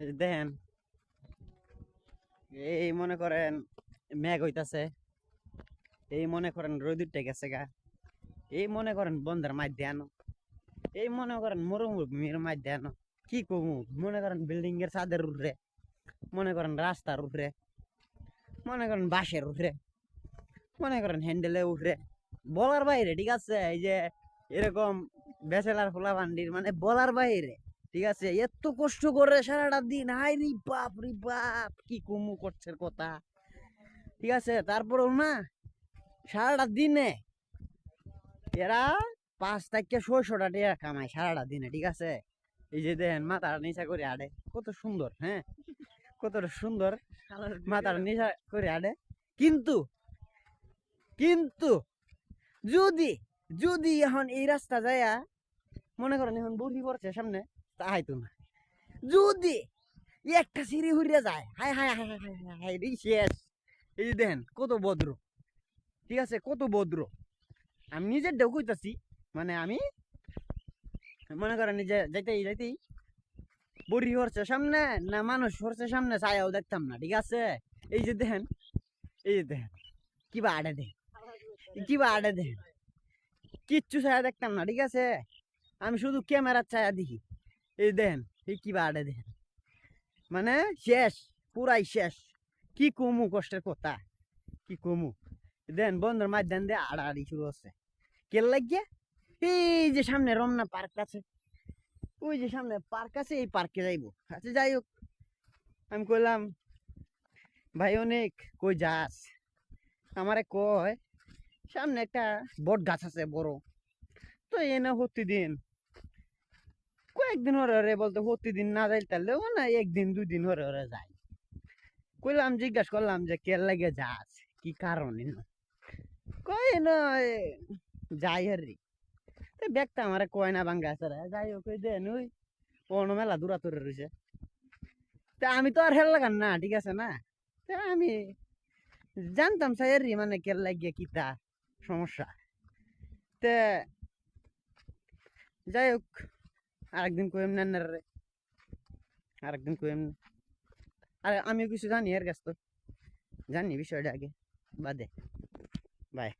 দেখেন। এই মনে করেন মেঘ হইতাছে। এই মনে করেন রোদ উঠে গেছে গা। এই মনে করেন বন্ধের মাধ্যমে আনো। এই মনে করেন মরুভূমির মাধ্যমে আনো। কি কমু? মনে করেন বিল্ডিং এর ছাদের উপরে। মনে করেন রাস্তার উপরে। মনে করেন বাসের উপরে। মনে করেন হ্যান্ডেলের উপরে। বলার বাইরে, ঠিক আছে? এই যে এরকম ব্যাচেলার খোলা বান্ডির মানে বলার বাইরে। ঠিক আছে? এত কষ্ট করে সারাটা দিন হাই রে বাপ রে বাপ কি কুমু করছে কথা? ঠিক আছে? তারপরেও না সারাটা দিনে এরা পাঁচ থেকে ছয়শোটা টাকা কামায় সারাটা দিনে ঠিক আছে? এই যে দেখেন মাথার নিচা করে আড়ে। কত সুন্দর হ্যাঁ? কতটা সুন্দর মাথার নিচা করে আড়ে। কিন্তু কিন্তু যদি যদি এখন এই রাস্তা যায়া মনে করেন এখন বুড়ি পড়ছে সামনে তাই তো না। যদি একটা সিঁড়ি হুড়িয়ে যায় হাই হাই হাই হাই হাই হাই রে শেষ। এই যে দেখেন, কত ভদ্র। ঠিক আছে, কত ভদ্র। আমি নিজের ঢেউ কইতাছি মানে আমি মনে করেন নিজে যাইতেই যাইতেই বুড়ি হরছে সামনে না মানুষ হরছে সামনে ছায়াও দেখতাম না, ঠিক আছে? এই যে দেখেন, এই যে দেখেন কিবা আড়ে দেখেন কিবা আড়ে দেখেন কিচ্ছু ছায়া দেখতাম না, ঠিক আছে? আমি শুধু ক্যামেরার ছায়া দেখি। এই দেখেন, এই কিবা আড়ে দেখেন। মানে শেষ, পুরাই শেষ। কি কমু কষ্টের কথা, কি কমু। দেন বন্ধুর মাধ্যম দিয়ে আড়াআড়ি শুরু হচ্ছে। কেল লাগিয়ে? এই যে সামনে রমনা পার্ক আছে। ওই যে সামনে পার্ক আছে, এই পার্কে যাইবো। আচ্ছা যাই হোক। আমি কইলাম, ভাই অনেক, কই যাস? আমারে কয়, সামনে একটা বট গাছ আছে বড়। তো এনে প্রতিদিন কয়েকদিন হরে হরে বলতে প্রতিদিন না যাই তাহলে না, একদিন দুই দিন হরে হরে যায় কইলাম, জিজ্ঞাসা করলাম যে কে লাগে যাস কি কারণে না? কই না যাই হারি। তো ব্যাগটা আমার কয় না ভাঙ্গা আছে। যাই হোক ওই দেন ওই অন্য মেলা দূরা তোরে রয়েছে তা আমি তো আর হেল লাগান না, ঠিক আছে না? তা আমি জানতাম সাইরি মানে কে লাগিয়ে কিতা সমস্যা। তে যাই হোক আরেকদিন কইম না রে। আরেকদিন কইম না আর, আমিও কিছু জানি এর কাছ তো। জানি বিষয়টা আগে। বাদে। বাই।